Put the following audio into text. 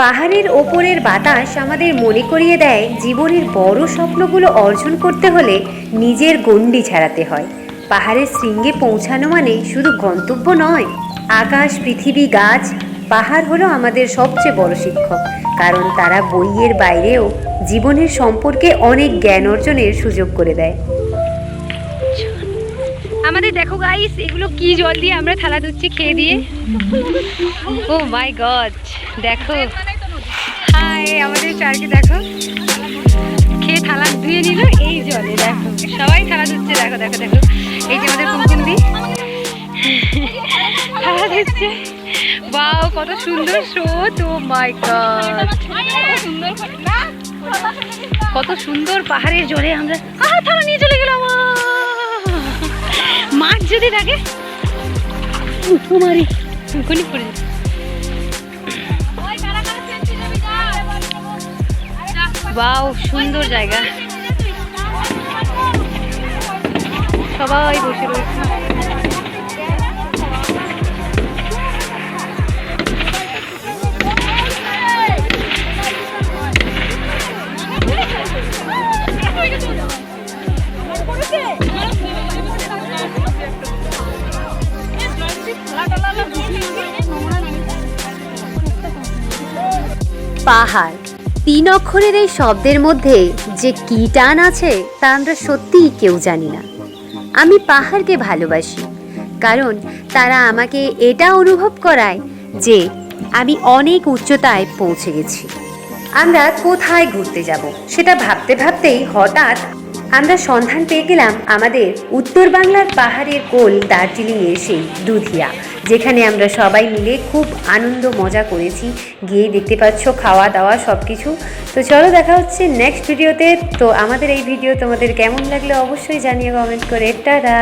পাহাড়ের ওপরের বাতাস আমাদের মনে করিয়ে দেয় জীবনের বড় স্বপ্নগুলো অর্জন করতে হলে নিজের গণ্ডি ছাড়াতে হয়। পাহাড়ের শৃঙ্গে পৌঁছানো মানে শুধু গন্তব্য নয়, আকাশ, পৃথিবী, গাছ, পাহাড় হলো আমাদের সবচেয়ে বড় শিক্ষক, কারণ তারা বইয়ের বাইরেও জীবনের সম্পর্কে অনেক জ্ঞান অর্জনের সুযোগ করে দেয়। আমাদের দেখো গাইস এগুলো কি জল দিয়ে আমরা থালা ধুচ্ছি খেয়ে দিয়ে? ও মাই গড দেখো। হাই, আমাদের চারকে দেখো। খেয়ে থালা ধুয়ে নিল এই জলে, দেখো। সবাই থালা ধুচ্ছে, দেখো দেখো দেখো। এই যে আমাদের কুমকুম দি থালা ধুচ্ছে। বাও, কত সুন্দর স্রোত, ও মাই গড। কত সুন্দর পাহাড়ের জলে আমরা আহা, থালা নিয়ে চলে গেলাম মাছ যদি থাকে কুমারি কোনি পড়ে বাও সুন্দর জায়গা। সবাই বসে রয়েছে। পাহাড়। তিন অক্ষরের এই শব্দের মধ্যে যে কী টান আছে তা আমরা সত্যিই কেউ জানি না। আমি পাহাড়কে ভালোবাসি, কারণ তারা আমাকে এটা অনুভব করায় যে আমি অনেক উচ্চতায় পৌঁছে গেছি। আমরা কোথায় ঘুরতে যাব, সেটা ভাবতে ভাবতেই হঠাৎ আমরা সন্ধান পেয়ে গেলাম আমাদের উত্তর বাংলার পাহাড়ের কোল দার্জিলিংয়ের সেই দুধিয়া, যেখানে আমরা সবাই মিলে খুব আনন্দ মজা করেছি। গিয়ে দেখতে পাচ্ছ, খাওয়া দাওয়া সব কিছু তো চলো দেখা হচ্ছে নেক্সট ভিডিওতে তো। আমাদের এই ভিডিও তোমাদের কেমন লাগল অবশ্যই জানিয়ে কমেন্ট করে। টাটা!